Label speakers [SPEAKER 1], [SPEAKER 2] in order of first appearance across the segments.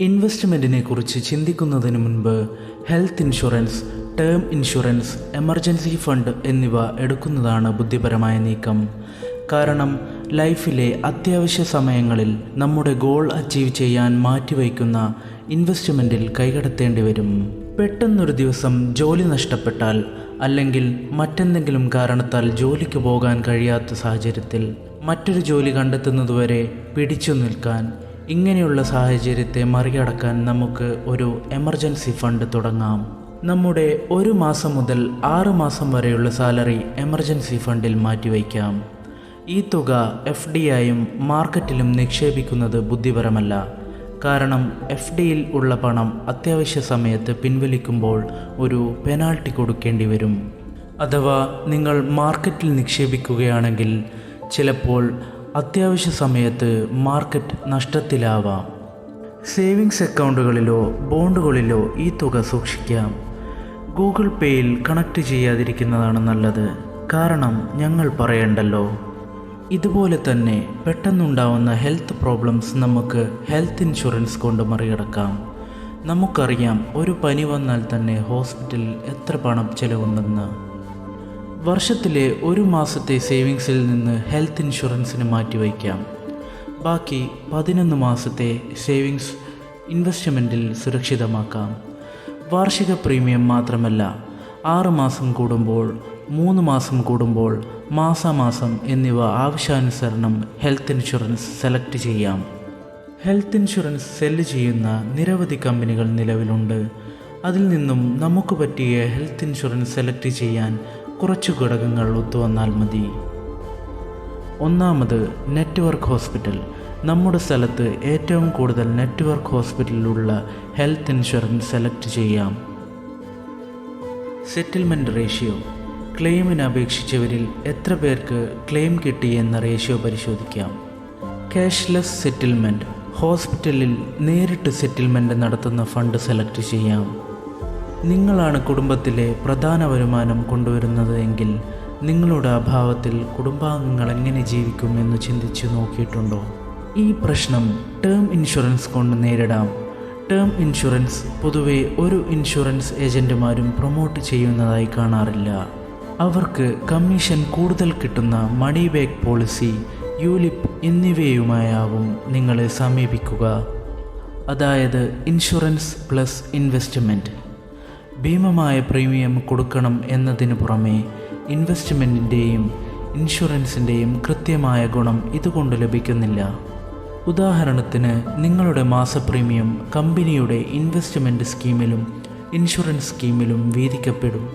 [SPEAKER 1] ഇൻവെസ്റ്റ്മെന്റിനെ കുറിച്ച് ചിന്തിക്കുന്നതിന് മുൻപ് health insurance term insurance emergency fund എന്നിവ എടുക്കുന്നതാണ് ബുദ്ധിപരമായ നീക്കം. കാരണം ലൈഫിലെ അത്യാവശ്യ സമയങ്ങളിൽ നമ്മുടെ ഗോൾ അച്ചീവ് ചെയ്യാൻ മാറ്റിവയ്ക്കുന്ന ഇൻവെസ്റ്റ്മെന്റിൽ കൈകടത്തേണ്ടി വരും. പെട്ടെന്നൊരു ദിവസം ജോലി നഷ്ടപ്പെട്ടാൽ അല്ലെങ്കിൽ മറ്റെന്തെങ്കിലും കാരണത്താൽ ജോലിക്ക് പോകാൻ കഴിയാത്ത സാഹചര്യത്തിൽ മറ്റൊരു ജോലി കണ്ടെത്തുന്നതുവരെ പിടിച്ചു നിൽക്കാൻ ഇങ്ങനെയുള്ള സാഹചര്യത്തെ മറികടക്കാൻ നമുക്ക് ഒരു എമർജൻസി ഫണ്ട് തുടങ്ങാം. നമ്മുടെ ഒരു മാസം മുതൽ ആറ് മാസം വരെയുള്ള സാലറി എമർജൻസി ഫണ്ടിൽ മാറ്റിവയ്ക്കാം. ഈ തുക എഫ് ഡി ആയും മാർക്കറ്റിലും നിക്ഷേപിക്കുന്നത് ബുദ്ധിപരമല്ല. കാരണം എഫ് ഡിയിൽ ഉള്ള പണം അത്യാവശ്യ സമയത്ത് പിൻവലിക്കുമ്പോൾ ഒരു പെനാൾട്ടി കൊടുക്കേണ്ടി വരും. അഥവാ നിങ്ങൾ മാർക്കറ്റിൽ നിക്ഷേപിക്കുകയാണെങ്കിൽ ചിലപ്പോൾ അത്യാവശ്യ സമയത്ത് മാർക്കറ്റ് നഷ്ടത്തിലാവാം. സേവിങ്സ് അക്കൗണ്ടുകളിലോ ബോണ്ടുകളിലോ ഈ തുക സൂക്ഷിക്കാം. ഗൂഗിൾ പേയിൽ കണക്ട് ചെയ്യാതിരിക്കുന്നതാണ് നല്ലത്. കാരണം ഞങ്ങൾ പറയണ്ടല്ലോ. ഇതുപോലെ തന്നെ പെട്ടെന്നുണ്ടാവുന്ന ഹെൽത്ത് പ്രോബ്ലംസ് നമുക്ക് ഹെൽത്ത് ഇൻഷുറൻസ് കൊണ്ട് മറികടക്കാം. നമുക്കറിയാം ഒരു പനി വന്നാൽ തന്നെ ഹോസ്പിറ്റലിൽ എത്ര പണം ചിലവുണ്ടെന്ന്. വർഷത്തിലെ ഒരു മാസത്തെ സേവിങ്സിൽ നിന്ന് ഹെൽത്ത് ഇൻഷുറൻസിന് മാറ്റിവയ്ക്കാം. ബാക്കി പതിനൊന്ന് മാസത്തെ സേവിങ്സ് ഇൻവെസ്റ്റ്മെന്റിൽ സുരക്ഷിതമാക്കാം. വാർഷിക പ്രീമിയം മാത്രമല്ല ആറ് മാസം കൂടുമ്പോൾ മൂന്ന് മാസം കൂടുമ്പോൾ മാസാമാസം എന്നിവ ആവശ്യാനുസരണം ഹെൽത്ത് ഇൻഷുറൻസ് സെലക്ട് ചെയ്യാം. ഹെൽത്ത് ഇൻഷുറൻസ് സെല്ല് ചെയ്യുന്ന നിരവധി കമ്പനികൾ നിലവിലുണ്ട്. അതിൽ നിന്നും നമുക്ക് പറ്റിയ ഹെൽത്ത് ഇൻഷുറൻസ് സെലക്ട് ചെയ്യാൻ കുറച്ച് ഘടകങ്ങൾ ഒത്തുവന്നാൽ മതി. ഒന്നാമത് നെറ്റ്വർക്ക് ഹോസ്പിറ്റൽ. നമ്മുടെ സ്ഥലത്ത് ഏറ്റവും കൂടുതൽ നെറ്റ്വർക്ക് ഹോസ്പിറ്റലിലുള്ള ഹെൽത്ത് ഇൻഷുറൻസ് സെലക്ട് ചെയ്യാം. Settlement ratio. ക്ലെയിമിന് അപേക്ഷിച്ചവരിൽ എത്ര പേർക്ക് ക്ലെയിം കിട്ടി എന്ന റേഷ്യോ പരിശോധിക്കാം. ക്യാഷ്ലെസ് സെറ്റിൽമെന്റ് ഹോസ്പിറ്റലിൽ നേരിട്ട് സെറ്റിൽമെന്റ് നടത്തുന്ന ഫണ്ട് സെലക്ട് ചെയ്യാം. നിങ്ങളാണ് കുടുംബത്തിലെ പ്രധാന വരുമാനം കൊണ്ടുവരുന്നത് എങ്കിൽ നിങ്ങളുടെ അഭാവത്തിൽ കുടുംബാംഗങ്ങൾ എങ്ങനെ ജീവിക്കും എന്ന് ചിന്തിച്ചു നോക്കിയിട്ടുണ്ടോ? ഈ പ്രശ്നം ടേം ഇൻഷുറൻസ് കൊണ്ട് നേരിടാം. ടേം ഇൻഷുറൻസ് പൊതുവെ ഒരു ഇൻഷുറൻസ് ഏജന്റുമാരും പ്രൊമോട്ട് ചെയ്യുന്നതായി കാണാറില്ല. അവർക്ക് കമ്മീഷൻ കൂടുതൽ കിട്ടുന്ന മണി ബാക്ക് പോളിസി യൂലിപ്പ് എന്നിവയുമായാവും നിങ്ങളെ സമീപിക്കുക. അതായത് ഇൻഷുറൻസ് പ്ലസ് ഇൻവെസ്റ്റ്മെന്റ് ഭീമമായ പ്രീമിയം കൊടുക്കണം എന്നതിനു പുറമെ ഇൻവെസ്റ്റ്മെന്റിന്റെയും ഇൻഷുറൻസിന്റെയും കൃത്യമായ ഗുണം ഇതുകൊണ്ട് ലഭിക്കുന്നില്ല. ഉദാഹരണത്തിന് നിങ്ങളുടെ മാസ പ്രീമിയം കമ്പനിയുടെ ഇൻവെസ്റ്റ്മെന്റ് സ്കീമിലും ഇൻഷുറൻസ് സ്കീമിലും വീതിക്കപ്പെടും.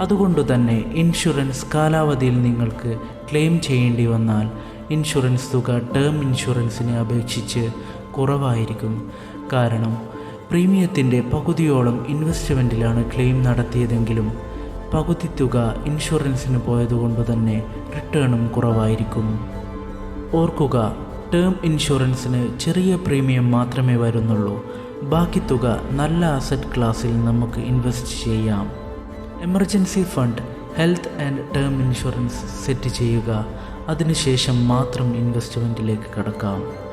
[SPEAKER 1] അതുകൊണ്ട് തന്നെ ഇൻഷുറൻസ് കാലാവധിയിൽ നിങ്ങൾക്ക് ക്ലെയിം ചെയ്യേണ്ടി വന്നാൽ ഇൻഷുറൻസ് തുക ടേം ഇൻഷുറൻസിനെ അപേക്ഷിച്ച് കുറവായിരിക്കും. കാരണം പ്രീമിയത്തിന്റെ പകുതിയോളം ഇൻവെസ്റ്റ്മെന്റിലാണ് ക്ലെയിം നടത്തിയതെങ്കിലും പകുതി തുക ഇൻഷുറൻസിന് പോയതുകൊണ്ട് തന്നെ റിട്ടേണും കുറവായിരിക്കും. ഓർക്കുക ടേം ഇൻഷുറൻസിന് ചെറിയ പ്രീമിയം മാത്രമേ വരുന്നുള്ളൂ. ബാക്കി തുക നല്ല അസറ്റ് ക്ലാസ്സിൽ നമുക്ക് ഇൻവെസ്റ്റ് ചെയ്യാം. Emergency fund health and term insurance set ചെയ്യുക. അതിനുശേഷം മാത്രം ഇൻവെസ്റ്റ്മെന്റിലേക്ക് കടക്കാം.